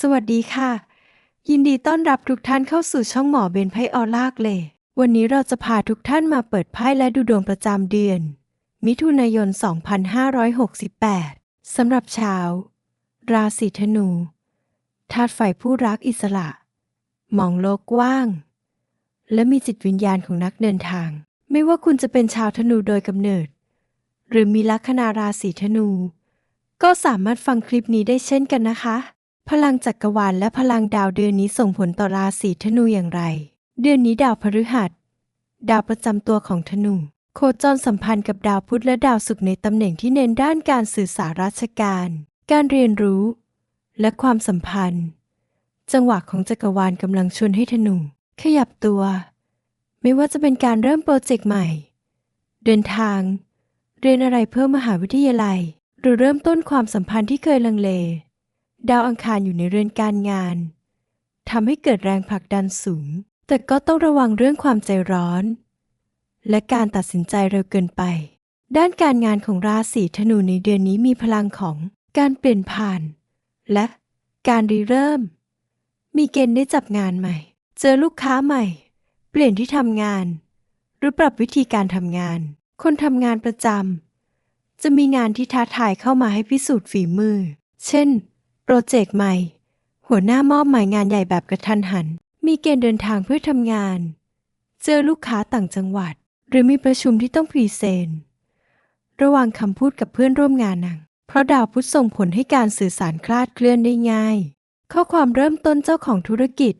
สวัสดีค่ะ ยินดีต้อนรับทุกท่านเข้าสู่ช่องหมอเบนไพ่ออลากเลยวันนี้เราจะพาทุกท่านมาเปิดไพ่และดูดวงประจำเดือน มิถุนายน 2568 สำหรับชาว ราศีธนูธาตุไฟผู้รักอิสระ มองโลกกว้าง และมีจิตวิญญาณของนักเดินทาง ไม่ว่าคุณจะเป็นชาวธนูโดยกำเนิด หรือมีลัคนาราศีธนู ก็สามารถฟังคลิปนี้ได้เช่นกันนะคะ พลังจักรวาลและพลังดาวเดือนนี้ส่งผลต่อราศีธนูอย่างไร เดือนนี้ดาวพฤหัส ดาวประจำตัวของธนู โคจรสัมพันธ์กับดาวพุธและดาวศุกร์ในตำแหน่งที่เน้นด้านการสื่อสารราชการ การเรียนรู้ และความสัมพันธ์ จังหวะของจักรวาลกำลังชวนให้ธนู ขยับตัว ไม่ว่าจะเป็นการเริ่มโปรเจกต์ใหม่ เดินทาง เรียนอะไรเพิ่มมหาวิทยาลัย หรือเริ่มต้นความสัมพันธ์ที่เคยลังเล ดาวอังคารอยู่ในเรือนการงานทำให้เกิดแรงผลักดันสูง แต่ก็ต้องระวังเรื่องความใจร้อน และการตัดสินใจเร็วเกินไป ด้านการงานของราศีธนูในเดือนนี้มีพลังของการเปลี่ยนผ่าน และการรีเริ่ม มีเกณฑ์ได้จับงานใหม่ เจอลูกค้าใหม่ เปลี่ยนที่ทำงาน หรือปรับวิธีการทำงาน คนทำงานประจำจะมีงานที่ท้าทายเข้ามาให้พิสูจน์ฝีมือ เช่น โปรเจกต์ใหม่ หัวหน้ามอบหมายงานใหญ่แบบกระทันหัน มีเกณฑ์เดินทางเพื่อทำงาน เจอลูกค้าต่างจังหวัด หรือมีประชุมที่ต้องพรีเซนต์ระวังคำพูดกับเพื่อนร่วมงานนังเพราะดาวพุธส่งผลให้การสื่อสารคลาดเคลื่อนได้ง่าย ข้อความเริ่มต้นเจ้าของธุรกิจ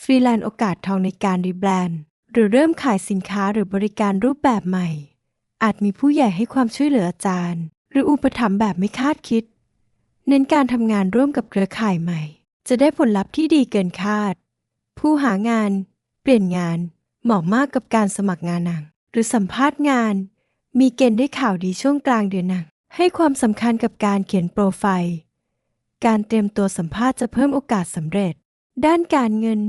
ฟรีแลนซ์โอกาสทองในการรีแบรนด์ หรือเริ่มขายสินค้าหรือบริการรูปแบบใหม่ อาจมีผู้ใหญ่ให้ความช่วยเหลืออาจารย์ หรืออุปถัมภ์แบบไม่คาดคิด เน้นการทำงานร่วมกับเครือข่ายใหม่ จะได้ผลลัพธ์ที่ดีเกินคาด ผู้หางาน เปลี่ยนงาน เหมาะมากกับการสมัครงานหนัง หรือสัมภาษณ์งาน มีเกณฑ์ได้ข่าวดีช่วงกลางเดือนหนัง ให้ความสำคัญกับการเขียนโปรไฟล์ การเตรียมตัวสัมภาษณ์จะเพิ่มโอกาสสำเร็จ ด้านการเงิน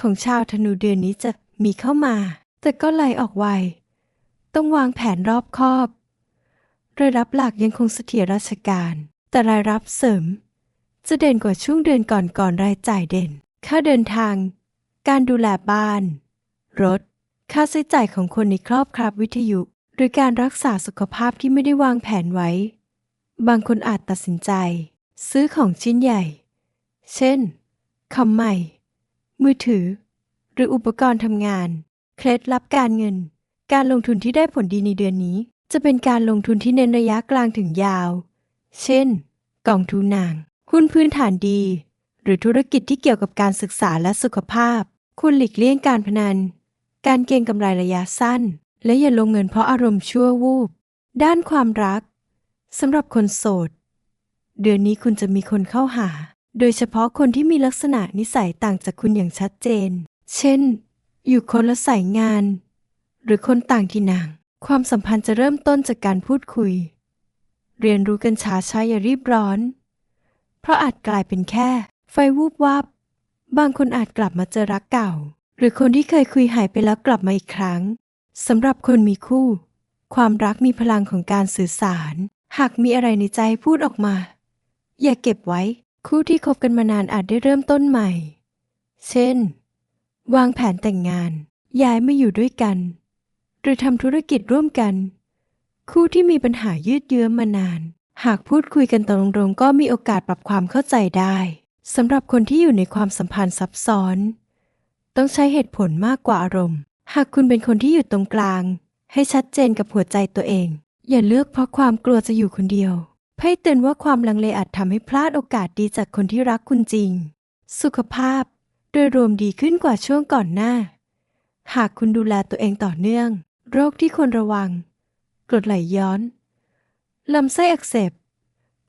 ของชาวธนูเดือนนี้จะมีเข้ามา แต่ก็ไหลออกไว ต้องวางแผนรอบคอบรายรับหลักยังคงเสถียรราชการ แต่รายรับเสริม จะเด่นกว่าช่วงเดือนก่อนก่อนรายจ่ายเด่น ค่าเดินทาง การดูแลบ้าน รถ ค่าใช้จ่ายของคนในครอบครัววิทยุ หรือการรักษาสุขภาพที่ไม่ได้วางแผนไว้ บางคนอาจตัดสินใจ ซื้อของชิ้นใหญ่ เช่น คอมใหม่ มือถือ หรืออุปกรณ์ทำงาน เคล็ดลับการเงิน การลงทุนที่ได้ผลดีในเดือนนี้ จะเป็นการลงทุนที่เน้นระยะกลางถึงยาว เช่น กองทุนนางหุ้นพื้นฐานดี หรือธุรกิจที่เกี่ยวกับการศึกษาและสุขภาพคุณหลีกเลี่ยงการพนัน การเก็งกำไรระยะสั้น และอย่าลงเงินเพราะอารมณ์ชั่ววูบ ด้านความรักสำหรับคนโสด เดือนนี้คุณจะมีคนเข้าหา โดยเฉพาะคนที่มีลักษณะนิสัยต่างจากคุณอย่างชัดเจน เช่น อยู่คนละสายงาน หรือคนต่างที่นาง ความสัมพันธ์จะเริ่มต้นจากการพูดคุย เรียนรู้กันช้าช้าอย่ารีบร้อน เพราะอาจกลายเป็นแค่ ไฟวูบวับ บางคนอาจกลับมาเจอรักเก่า หรือคนที่เคยคุยหายไปแล้วกลับมาอีกครั้งสำหรับคนมีคู่ ความรักมีพลังของการสื่อสาร หากมีอะไรในใจพูดออกมา อย่าเก็บไว้ คู่ที่คบกันมานานอาจได้เริ่มต้นใหม่ เช่น วางแผนแต่งงาน ย้ายมาอยู่ด้วยกัน หรือทำธุรกิจร่วมกัน คู่ที่มีปัญหายืดเยื้อมานาน หากพูดคุยกันตรงๆก็มีโอกาสปรับความเข้าใจได้สำหรับคนที่อยู่ในความสัมพันธ์ซับซ้อน ต้องใช้เหตุผลมากกว่าอารมณ์ หากคุณเป็นคนที่อยู่ตรงกลาง ให้ชัดเจนกับหัวใจตัวเอง อย่าเลือกเพราะความกลัวจะอยู่คนเดียวไพ่เตือนว่าความลังเลอาจทำให้พลาดโอกาสดีจากคนที่รักคุณจริง สุขภาพ โดยรวมดีขึ้นกว่าช่วงก่อนหน้า หากคุณดูแลตัวเองต่อเนื่อง โรคที่ควรระวัง กรดไหลย้อน ลำไส้อักเสบ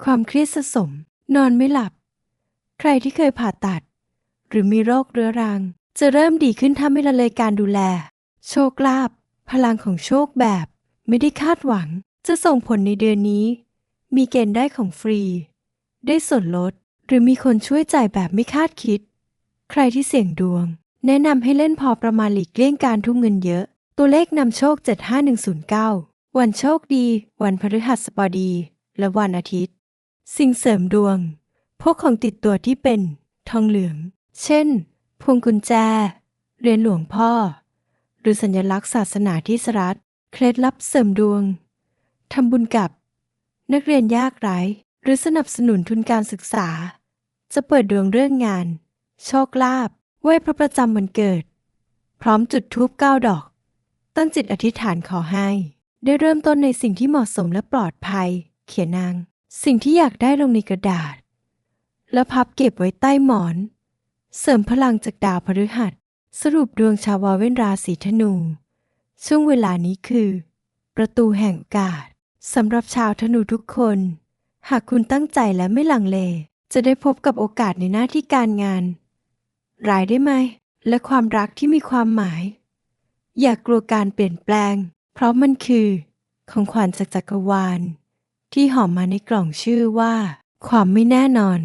ความเครียดสะสม นอนไม่หลับ ใครที่เคยผ่าตัด หรือมีโรคเรื้อรัง จะเริ่มดีขึ้นถ้าไม่ละเลยการดูแล โชคลาภพลังของโชคแบบ ไม่ได้คาดหวัง จะส่งผลในเดือนนี้ มีเกณฑ์ได้ของฟรี ได้ส่วนลด หรือมีคนช่วยจ่ายแบบไม่คาดคิด ใครที่เสี่ยงดวง แนะนำให้เล่นพอประมาณหลีกเลี่ยงการทุ่มเงินเยอะ ตัวเลขนำโชค 75109 วันโชคดี วันพฤหัสบดี และวันอาทิตย์ สิ่งเสริมดวง พวกของติดตัวที่เป็น ทองเหลือง เช่น พวงกุญแจ เรียญหลวงพ่อ หรือสัญลักษณ์ศาสนาที่สรัฐเคล็ดลับเสริมดวง ทำบุญกับ นักเรียนยากไร้ หรือสนับสนุนทุนการศึกษา จะเปิดดวงเรื่องงาน โชคลาภไหว้พระประจำวันเกิด พร้อมจุดธูปเก้าดอก ตั้งจิตอธิษฐานขอให้ ได้เริ่มต้นในสิ่งที่เหมาะสมและปลอดภัย เขียนนาง สิ่งที่อยากได้ลงในกระดาษ แล้วพับเก็บไว้ใต้หมอน เสริมพลังจากดาวพฤหัส สรุปดวงชาววาเวนราศีธนู ช่วงเวลานี้คือ ประตูแห่งกาสสำหรับชาวธนูทุกคน หากคุณตั้งใจและไม่ลังเล จะได้พบกับโอกาสในหน้าที่การงาน รายได้ไหม และความรักที่มีความหมาย อย่ากกลัวการเปลี่ยนแปลง เพราะมันคือของขวัญจากจักรวาล ที่หอมมาในกล่องชื่อว่า ความไม่แน่นอน